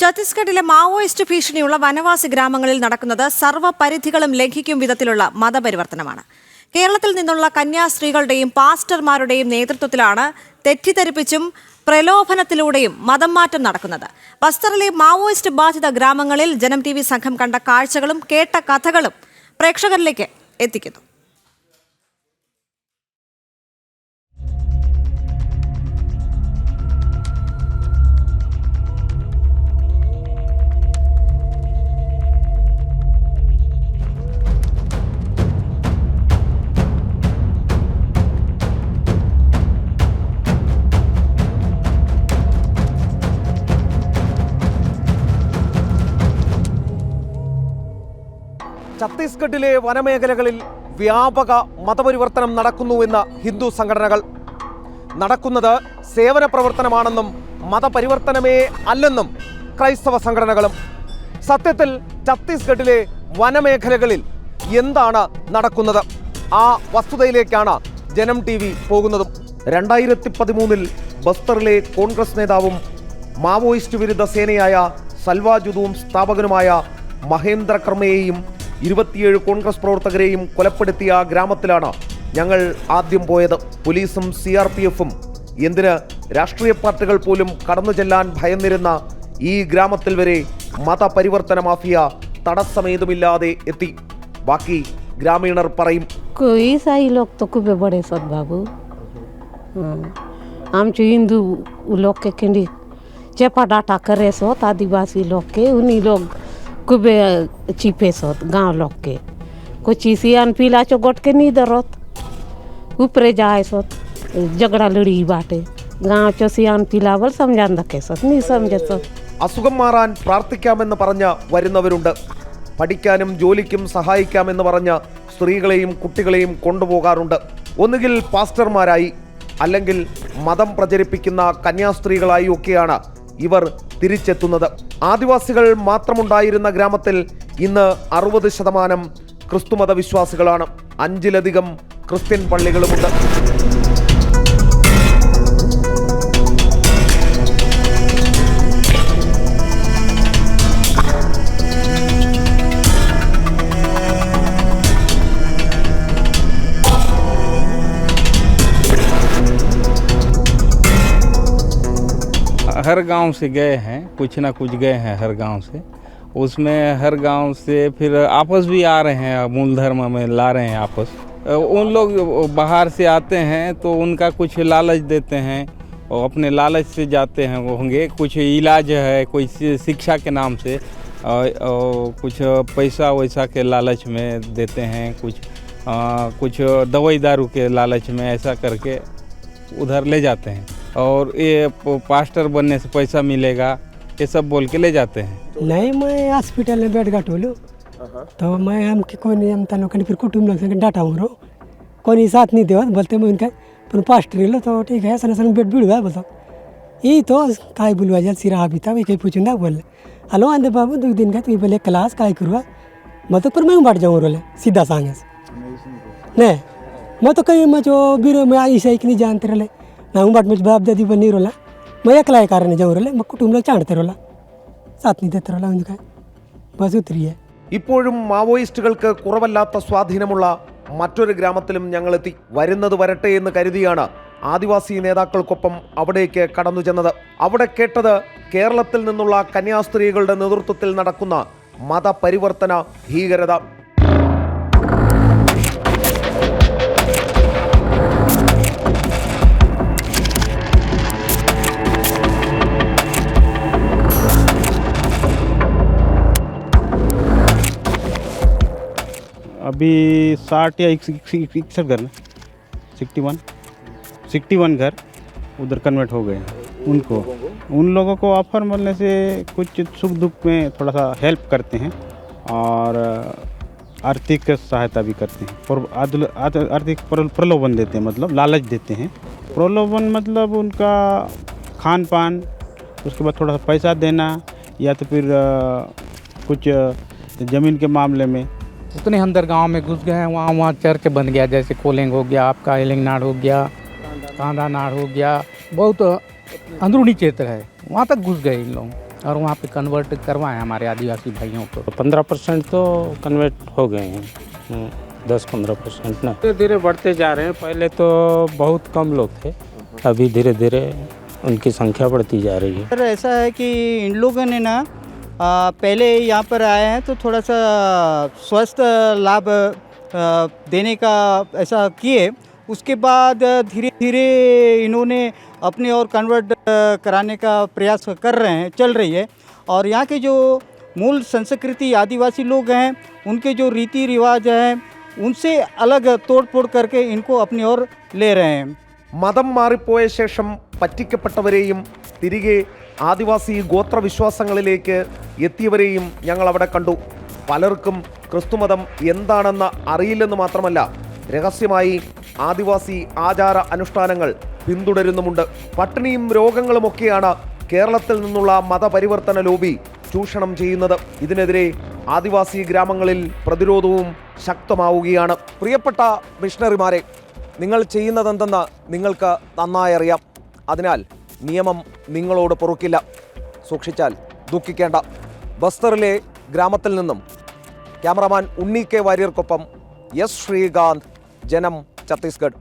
ഛത്തീസ്ഗഡിലെ മാവോയിസ്റ്റ് ഭീഷണിയുള്ള വനവാസി ഗ്രാമങ്ങളിൽ നടക്കുന്നത് സർവപരിധികളും ലംഘിക്കും വിധത്തിലുള്ള മതപരിവർത്തനമാണ്. കേരളത്തിൽ നിന്നുള്ള കന്യാസ്ത്രീകളുടെയും പാസ്റ്റർമാരുടെയും നേതൃത്വത്തിലാണ് തെറ്റിദ്ധരിപ്പിച്ചും പ്രലോഭനത്തിലൂടെയും മതം മാറ്റം നടക്കുന്നത്. ബസ്തറിലെ മാവോയിസ്റ്റ് ബാധിത ഗ്രാമങ്ങളിൽ ജനം ടി സംഘം കണ്ട കാഴ്ചകളും കേട്ട കഥകളും പ്രേക്ഷകരിലേക്ക് എത്തിക്കുന്നു. ഛത്തീസ്ഗഡിലെ വനമേഖലകളിൽ വ്യാപക മതപരിവർത്തനം നടക്കുന്നുവെന്ന് ഹിന്ദു സംഘടനകൾ. നടക്കുന്നത് സേവന പ്രവർത്തനമാണെന്നും മതപരിവർത്തനമേ അല്ലെന്നും ക്രൈസ്തവ സംഘടനകളും. സത്യത്തിൽ ഛത്തീസ്ഗഡിലെ വനമേഖലകളിൽ എന്താണ് നടക്കുന്നത്? ആ വസ്തുതയിലേക്കാണ് ജനം ടി വി പോകുന്നതും. രണ്ടായിരത്തി പതിമൂന്നിൽ ബസ്തറിലെ കോൺഗ്രസ് നേതാവും മാവോയിസ്റ്റ് വിരുദ്ധ സേനയായ സൽവാജുദും സ്ഥാപകനുമായ മഹേന്ദ്ര കർമ്മയെയും ഇരുപത്തിയേഴ് കോൺഗ്രസ് പ്രവർത്തകരെയും കൊലപ്പെടുത്തിയ ആ ഗ്രാമത്തിലാണ് ഞങ്ങൾ ആദ്യം പോയത് പോലീസും സി ആർ പി എഫും എന്തിന് രാഷ്ട്രീയ പാർട്ടികൾ പോലും കടന്നു ചെല്ലാൻ ഭയന്നിരുന്ന ഈ ഗ്രാമത്തിൽ വരെ മതപരിവർത്തന മാഫിയ തടസ്സമേതുമില്ലാതെ എത്തി ബാക്കി ഗ്രാമീണർ പറയും कोई ईसाई लोग तो खूब बड़े सत बाबू हाँ. आमचे हिंदू लोग के खिंडी चेपा डाटा करे सोत आदिवासी लोग के उन्हीं लोग खूबे चिपे सोत गांव लोग के कुछ सियान पीला चो गोट के नहीं दरोत ऊपरे जाए सोत झगड़ा लड़ी बाटे गांव चो सियान पीलावल समझान रखे सोत नहीं समझे सोत അസുഖം മാറാൻ പ്രാർത്ഥിക്കാമെന്ന് പറഞ്ഞ് വരുന്നവരുണ്ട് പഠിക്കാനും ജോലിക്കും സഹായിക്കാമെന്ന് പറഞ്ഞ് സ്ത്രീകളെയും കുട്ടികളെയും കൊണ്ടുപോകാറുണ്ട് ഒന്നുകിൽ പാസ്റ്റർമാരായി അല്ലെങ്കിൽ മതം പ്രചരിപ്പിക്കുന്ന കന്യാസ്ത്രീകളായി ഒക്കെയാണ് ഇവർ തിരിച്ചെത്തുന്നത്. ആദിവാസികൾ മാത്രമുണ്ടായിരുന്ന ഗ്രാമത്തിൽ ഇന്ന് അറുപത് ശതമാനം ക്രിസ്തുമത വിശ്വാസികളാണ് അഞ്ചിലധികം ക്രിസ്ത്യൻ പള്ളികളുമുണ്ട്. हर गाँव से गए हैं कुछ ना कुछ गए हैं हर गाँव से। उसमें हर गाँव से फिर आपस भी आ रहे हैं मूल धर्म में ला रहे हैं आपस। उन लोग बाहर से आते हैं तो उनका कुछ लालच देते हैं और अपने लालच से जाते हैं वो होंगे। कुछ इलाज है कोई शिक्षा के नाम से और, और कुछ पैसा वैसा के लालच में देते हैं कुछ अ, कुछ दवाई दारू के लालच में ऐसा करके उधर ले जाते हैं। और ये पास्टर बनने से पैसा मिलेगा ये सब बोल के ले जाते हैं। नहीं मैं हॉस्पिटल में बेड का टोलू तो मैं हम कि कोई नहीं हम तनो कहीं फिर कुटुंब लोग संग डाटा हूँ कोई साथ नहीं देवत बोलते मैं उनका पर पास्टर लो तो ठीक है सन सन बेड बीड़ हुआ बोलता। ये तो काय बुलवा जल सिरा अभी था कहीं पूछूँगा बोले। हेलो आंदे बाबू दो दिन का तो बोले क्लास काय करुआ मैं तो पर मैं बढ़ जाऊँ रोले सीधा सांगे से। नहीं मैं तो कहीं मैं जो बीरो में आई सही नहीं जानते रहे ನಾವು ಬಟ್ ಮಿಚ್ ಬಾಪ್ ದಾದಿ ಬನ್ನಿ ಇರೋಲ್ಲ ಮೈ ಎಕ್ಕಲಾಯ ಕಾರಣ ಜವರಲ್ಲ ಮಕ್ಕ ಕುಟುಂಬ ಚಾಣ್ತಿರೋಲ್ಲ ಸಾತ್ ನಿಂತಿರೋಲ್ಲ ಒಂದು ಕಾಯ ಬಸ್ ಉತ್ತಿರಿಯೇ ഇപ്പോഴും മാവോയിസ്റ്റുകൾക്ക് കുറവല്ലാത്ത സ്വാധീനമുള്ള മറ്റൊരു ഗ്രാമത്തിലും ഞങ്ങളെത്തി വരുന്നത് വരട്ടെ എന്ന് കരുതിയാണ് ആദിവാസി നേതാക്കൾക്കൊപ്പം അവിടേക്ക് കടന്നു ചെന്നത്. അവിടെ കേട്ടത് കേരളത്തിൽ നിന്നുള്ള കന്യാസ്ത്രീകളുടെ നേതൃത്വത്തിൽ നടക്കുന്ന മതപരിവർത്തന ഭീകരത. अभी साठ या इकसठ घर ना? Sixty one. सिक्सटी वन घर उधर कन्वर्ट हो गए उनको। उन लोगों को ऑफ़र मिलने से कुछ सुख दुख में थोड़ा सा हेल्प करते हैं और आर्थिक सहायता भी करते हैं। और आर्थिक प्रलोभन देते हैं मतलब लालच देते हैं। प्रलोभन मतलब उनका खान पान उसके बाद थोड़ा सा पैसा देना या तो फिर कुछ ज़मीन के मामले में उतने अंदर गाँव में घुस गए हैं वहाँ वहाँ चर्च बन गया जैसे कोलिंग हो गया आपका एलिंग नाड़ हो गया कांदा नाड़ हो गया बहुत अंदरूनी क्षेत्र है। वहाँ तक घुस गए इन लोग और वहाँ पे कन्वर्ट करवाएँ हमारे आदिवासी भाइयों को। पंद्रह परसेंट तो कन्वर्ट हो गए हैं। दस पंद्रह परसेंट ना। धीरे धीरे बढ़ते जा रहे हैं। पहले तो बहुत कम लोग थे अभी धीरे धीरे उनकी संख्या बढ़ती जा रही है। सर ऐसा है कि इन लोगों ने ना पहले यहाँ पर आए हैं तो थोड़ा सा स्वस्थ लाभ आ, देने का ऐसा किए उसके बाद धीरे धीरे इन्होंने अपने और कन्वर्ट कराने का प्रयास कर रहे हैं चल रही है और यहाँ के जो मूल संस्कृति आदिवासी लोग हैं उनके जो रीति रिवाज हैं उनसे अलग तोड़ फोड़ करके इनको अपनी ओर ले रहे हैं മതം മാറിപ്പോയ ശേഷം പറ്റിക്കപ്പെട്ടവരെയും തിരികെ ആദിവാസി ഗോത്ര വിശ്വാസങ്ങളിലേക്ക് എത്തിയവരെയും ഞങ്ങൾ അവിടെ കണ്ടു. പലർക്കും ക്രിസ്തുമതം എന്താണെന്ന് അറിയില്ലെന്ന് മാത്രമല്ല രഹസ്യമായി ആദിവാസി ആചാര അനുഷ്ഠാനങ്ങൾ പിന്തുടരുന്നുമുണ്ട്. പട്ടിണിയും രോഗങ്ങളുമൊക്കെയാണ് കേരളത്തിൽ നിന്നുള്ള മതപരിവർത്തന ലോബി ചൂഷണം ചെയ്യുന്നത്. ഇതിനെതിരെ ആദിവാസി ഗ്രാമങ്ങളിൽ പ്രതിരോധവും ശക്തമാവുകയാണ്. പ്രിയപ്പെട്ട മിഷണറിമാരെ നിങ്ങൾ ചെയ്യുന്നതെന്തെന്ന് നിങ്ങൾക്ക് നന്നായി അറിയാം. അതിനാൽ നിയമം നിങ്ങളോട് പൊറുക്കില്ല. സൂക്ഷിച്ചാൽ ദുഃഖിക്കേണ്ട. ബസ്തറിലെ ഗ്രാമത്തിൽ നിന്നും ക്യാമറമാൻ ഉണ്ണി കെ വാര്യർക്കൊപ്പം എസ് ശ്രീകാന്ത് ജനം ഛത്തീസ്ഗഡ്.